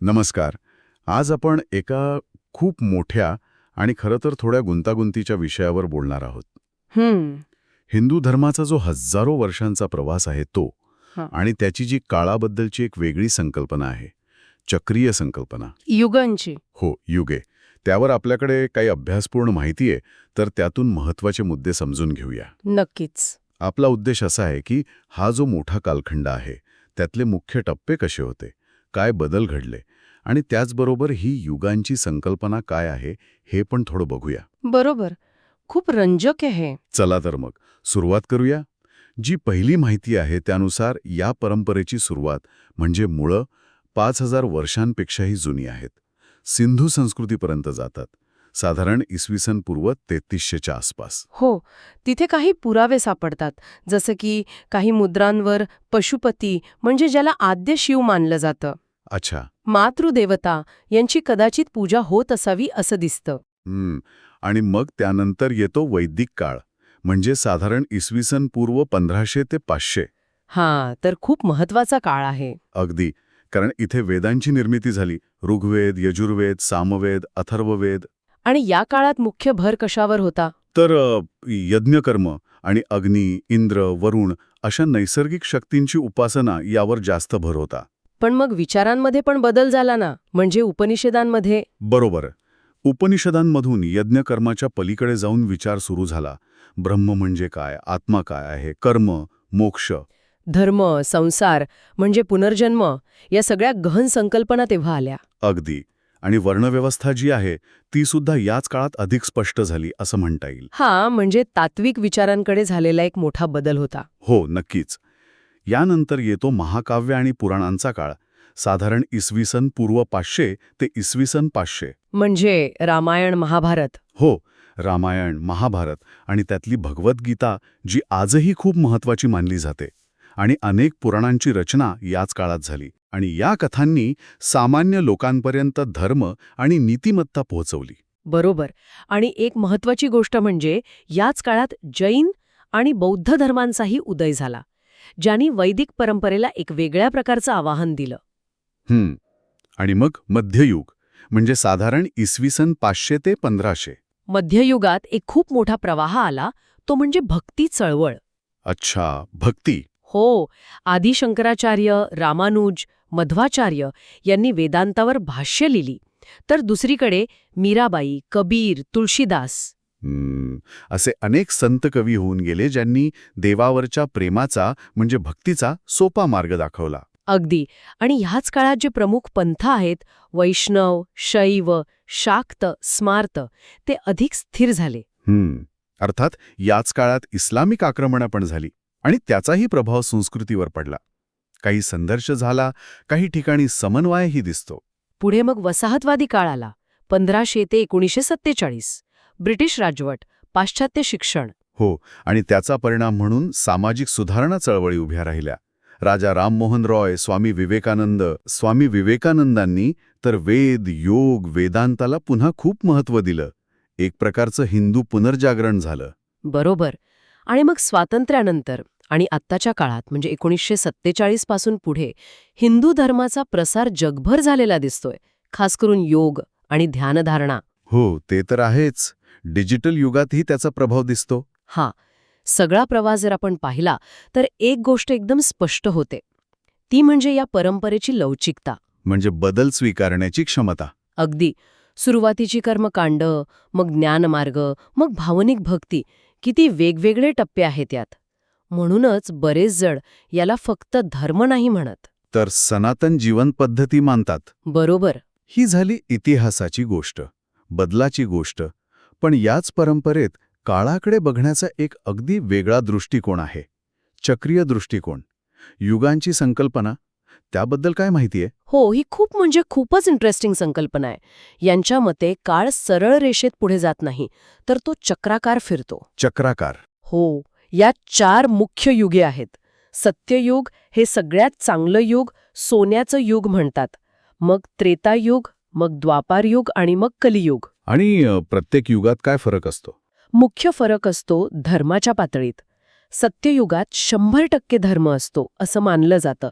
नमस्कार. आज आपण एका खूप मोठ्या आणि खरं तर थोड्या गुंतागुंतीच्या विषयावर बोलणार आहोत. हिंदू धर्माचा जो हजारो वर्षांचा प्रवास आहे तो. आणि त्याची जी काळाबद्दलची एक वेगळी संकल्पना आहे चक्रीय संकल्पना. युगांची. हो युगे. त्यावर आपल्याकडे काही अभ्यासपूर्ण माहिती आहे तर त्यातून महत्त्वाचे मुद्दे समजून घेऊया. नक्कीच. आपला उद्देश असा आहे की हा जो मोठा कालखंड आहे त्यातले मुख्य टप्पे कसे होते? काय बदल घडले आणि त्याचबरोबर ही युगांची संकल्पना काय आहे हे पण थोडं बघूया. बरोबर. खूप रंजक आहे चला तर मग सुरुवात करूया. जी पहिली माहिती आहे त्यानुसार या परंपरेची सुरुवात म्हणजे मुळं पाच हजार वर्षांपेक्षाही जुनी आहेत. सिंधू संस्कृतीपर्यंत जातात. साधारण इसवी सन पूर्व तेहतीसशेच्या आसपास. हो तिथे काही पुरावे सापडतात जसं की काही मुद्रांवर पशुपती म्हणजे ज्याला आद्य शिव मानलं जातं. अच्छा. मातृदेवता यांची कदाचित पूजा होत असावी असं दिसतं. हम्म आणि मग त्यानंतर येतो वैदिक काळ म्हणजे साधारण इसवी सन पूर्व पंधराशे ते पाचशे. हां तर खूप महत्त्वाचा काळ आहे. अगदी कारण इथे वेदांची निर्मिती झाली. ऋग्वेद यजुर्वेद सामवेद अथर्ववेद आणि या काळात मुख्य भर कशावर होता? तर यज्ञकर्म आणि अग्नी इंद्र वरुण अशा नैसर्गिक शक्तींची उपासना यावर जास्त भर होता. पण मग विचारांमध्ये पण बदल झाला ना? म्हणजे उपनिषदांमध्ये? बरोबर. उपनिषदांमधून यज्ञकर्माच्या पलीकडे जाऊन विचार सुरू झाला. ब्रह्म म्हणजे काय? आत्मा काय आहे? कर्म मोक्ष. धर्म संसार म्हणजे पुनर्जन्म या सगळ्या गहन संकल्पना तेव्हा आल्या. अगदी. आणि वर्णव्यवस्था जी आहे ती सुद्धा याच काळात अधिक स्पष्ट झाली असं म्हणता येईल. हा म्हणजे तात्विक विचारांकडे झालेला एक मोठा बदल होता. हो नक्कीच. यानंतर येतो महाकाव्य आणि पुराणांचा काळ. साधारण इसवी सन पूर्व पाचशे ते इसवी सन पाचशे. म्हणजे रामायण महाभारत. हो रामायण महाभारत आणि त्यातली भगवद्गीता जी आजही खूप महत्वाची मानली जाते. आणि अनेक पुराणांची रचना याच काळात झाली. आणि या कथांनी सामान्य लोकांपर्यंत धर्म आणि नीतिमत्ता पोहोचवली. बरोबर. आणि एक महत्वाची गोष्ट म्हणजे याच काळात जैन आणि बौद्ध धर्मांचाही उदय झाला ज्यांनी वैदिक परंपरेला एक वेगळ्या प्रकारचं आवाहन दिलं. हम्म आणि मग मध्ययुग म्हणजे साधारण इसवी सन पाचशे ते पंधराशे. मध्ययुगात एक खूप मोठा प्रवाह आला तो म्हणजे भक्ती चळवळ. अच्छा भक्ती. हो आदी शंकराचार्य रामानुज मध्वाचार्य यांनी वेदांतावर भाष्य लिहिली. तर दुसरीकडे मीराबाई कबीर तुळशीदास. असे अनेक संत कवी होऊन गेले ज्यांनी देवावरच्या प्रेमाचा म्हणजे भक्तीचा सोपा मार्ग दाखवला. अगदी. आणि ह्याच काळात जे प्रमुख पंथ आहेत वैष्णव शैव शाक्त स्मार्त ते अधिक स्थिर झाले. हम्म. अर्थात याच काळात इस्लामिक आक्रमणं पण झाली आणि त्याचाही प्रभाव संस्कृतीवर पडला. काही संघर्ष झाला काही ठिकाणी समन्वयही दिसतो. पुढे मग वसाहतवादी काळ आला. पंधराशे ते एकोणीसशे सत्तेचाळीस. ब्रिटिश राजवट पाश्चात्य शिक्षण. हो आणि त्याचा परिणाम म्हणून सामाजिक सुधारणा चळवळी उभ्या राहिल्या. राजा राममोहन रॉय स्वामी विवेकानंद स्वामी विवेकानंदांनी तर वेद योग वेदांताला पुन्हा खूप महत्त्व दिलं. एक प्रकारचं हिंदू पुनर्जागरण झालं. बरोबर. आणि मग स्वातंत्र्यानंतर. आणि आत्ताच्या काळात म्हणजे एकोणीसशे सत्तेचाळीसपासून पुढे हिंदू धर्माचा प्रसार जगभर झालेला दिसतोय खास करून योग आणि ध्यानधारणा. हो ते तर आहेच. डिजिटल युगातही त्याचा प्रभाव दिसतो. हा सगळा प्रवास जर आपण पाहिला तर एक गोष्ट एकदम स्पष्ट होते. ती म्हणजे या परंपरेची लवचिकता. म्हणजे बदल स्वीकारण्याची क्षमता. अगदी. सुरुवातीची कर्मकांड मग ज्ञानमार्ग मग भावनिक भक्ती किती वेगवेगळे टप्पे आहेत यात. म्हणूनच बरेच जण याला फक्त धर्म नाही म्हणत. तर सनातन जीवन पद्धती मानतात. बरोबर. ही झाली इतिहासाची गोष्ट बदलाची गोष्ट पण याच परंपरेत काळाकडे बघण्याचा एक अगदी वेगळा दृष्टिकोन आहे चक्रीय दृष्टिकोन. युगांची संकल्पना त्याबद्दल काय माहितीये? हो ही खूप म्हणजे खूपच इंटरेस्टिंग संकल्पना आहे. यांच्या मते काळ सरळ रेषेत पुढे जात नाही तर तो चक्राकार फिरतो. चक्राकार. हो. यात चार मुख्य युगे आहेत. सत्ययुग हे सगळ्यात चांगलं युग सोन्याचं युग म्हणतात. मग त्रेतायुग मग द्वापारयुग आणि मग कलियुग. आणि प्रत्येक युगात काय फरक असतो? मुख्य फरक असतो धर्माच्या पातळीत. सत्ययुगात शंभर टक्के धर्म असतो असं मानलं जातं.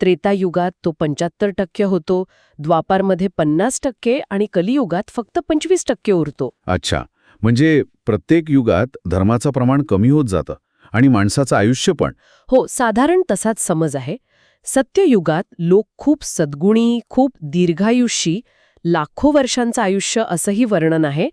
त्रेतायुगात तो पंच्याहत्तर टक्के होतो द्वापारमध्ये पन्नास टक्के आणि कलियुगात फक्त पंचवीस टक्के उरतो. अच्छा. म्हणजे प्रत्येक युगात धर्माचं प्रमाण कमी होत जातं आणि माणसाचं आयुष्य पण. हो साधारण तसाच समज आहे. सत्ययुगात लोक खूप सद्गुणी खूप दीर्घायुषी लाखो वर्षांचं आयुष्य असंही वर्णन आहे.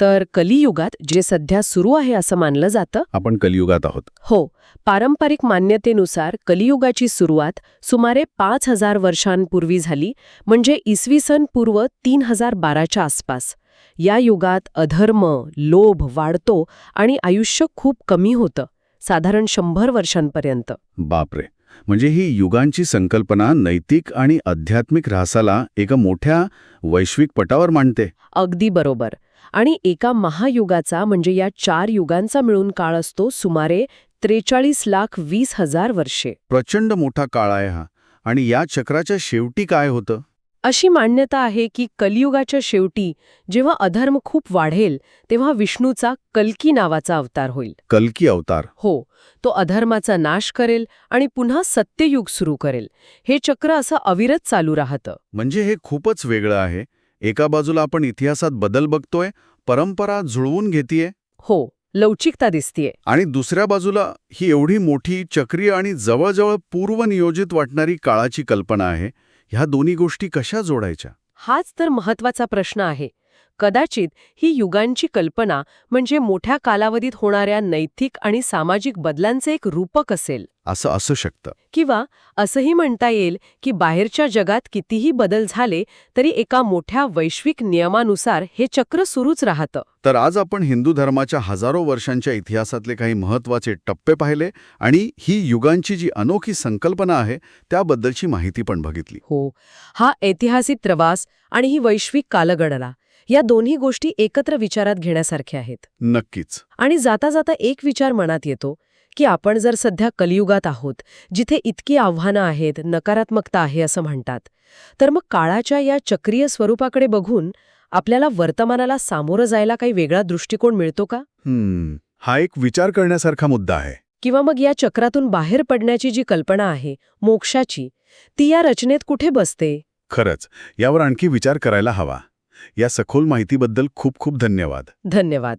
तर कलियुगात जे सध्या सुरू आहे असं मानलं जातं? आपण कलियुगात आहोत. हो पारंपरिक मान्यतेनुसार कलियुगाची सुरुवात सुमारे पाच हजार वर्षांपूर्वी झाली म्हणजे इसवी सन पूर्व तीन हजार बाराच्या आसपास. या युगात अधर्म लोभ वाढतो आणि आयुष्य खूप कमी होतं साधारण शंभर वर्षांपर्यंत. बापरे! म्हणजे ही युगांची संकल्पना नैतिक आणि आध्यात्मिक ऱ्हासाला एका मोठ्या वैश्विक पटावर मांडते. अगदी बरोबर. आणि एका महायुगाचा म्हणजे या चार युगांचा मिळून काळ असतो सुमारे त्रेचाळीस लाख वीस हजार वर्षे. प्रचंड मोठा काळ आहे हा. आणि या चक्राच्या शेवटी काय होतं? अशी मान्यता आहे की कलियुगाच्या शेवटी जेव्हा अधर्म खूप वाढेल तेव्हा विष्णूचा कल्की नावाचा अवतार होईल. कल्की अवतार. हो तो अधर्माचा नाश करेल आणि पुन्हा सत्ययुग सुरू करेल. हे चक्र असं अविरत चालू राहतं. म्हणजे हे खूपच वेगळं आहे. एका बाजूला आपण इतिहासात बदल बघतोय परंपरा जुळवून घेतीये. हो लवचिकता दिसतीये. आणि दुसऱ्या बाजूला ही एवढी मोठी चक्रीय आणि जवळजवळ पूर्वनियोजित वाटणारी काळाची कल्पना आहे. ह्या दोन्ही गोष्टी कशा जोडायच्या? हाच तर महत्त्वाचा प्रश्न आहे. कदाचित ही युगांची कल्पना म्हणजे मोठ्या कालावधीत होणाऱ्या नैतिक आणि सामाजिक बदलांचे एक रूपक असेल. असं असू शकतं. किंवा असंही म्हणता येईल की बाहेरच्या जगात कितीही बदल झाले तरी एका मोठ्या वैश्विक नियमानुसार हे चक्र सुरूच राहतं. तर आज आपण हिंदू धर्माच्या हजारो वर्षांच्या इतिहासातले काही महत्त्वाचे टप्पे पाहिले आणि ही युगांची जी अनोखी संकल्पना आहे त्याबद्दलची माहिती पण बघितली. हो हा ऐतिहासिक प्रवास आणि ही वैश्विक कालगणना या दोन्ही गोष्टी एकत्र विचारात घेण्यासारख्या आहेत. नक्कीच. आणि जाता जाता एक विचार मनात येतो की आपण जर सध्या कलियुगात आहोत जिथे इतकी आव्हानं आहेत नकारात्मकता आहे असं म्हणतात तर मग काळाच्या या चक्रीय स्वरूपाकडे बघून आपल्याला वर्तमानाला सामोरं जायला काही वेगळा दृष्टिकोन मिळतो का? हा एक विचार करण्यासारखा मुद्दा आहे. किंवा मग या चक्रातून बाहेर पडण्याची जी कल्पना आहे मोक्षाची ती या रचनेत कुठे बसते? खरंच यावर आणखी विचार करायला हवा. या सखोल माहितीबद्दल खूप खूप धन्यवाद. धन्यवाद.